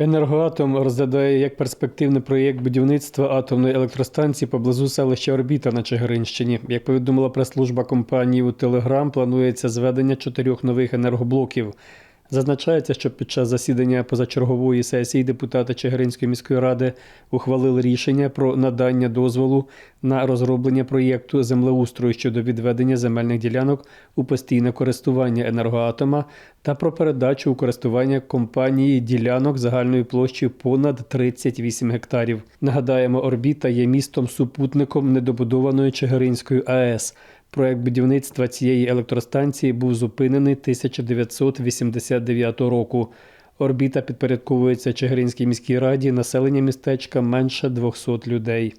Енергоатом розглядає як перспективний проєкт будівництва атомної електростанції поблизу селища Орбіта на Чигиринщині. Як повідомила прес-служба компанії у Телеграм, планується зведення чотирьох нових енергоблоків. Зазначається, що під час засідання позачергової сесії депутати Чигиринської міської ради ухвалили рішення про надання дозволу на розроблення проєкту землеустрою щодо відведення земельних ділянок у постійне користування енергоатома та про передачу у користування компанії ділянок загальною площею понад 38 гектарів. Нагадаємо, орбіта є містом-супутником недобудованої Чигиринської АЕС. Проект будівництва цієї електростанції був зупинений 1989 року. Орбіта підпорядковується Чигиринській міській раді, населення містечка менше 200 людей.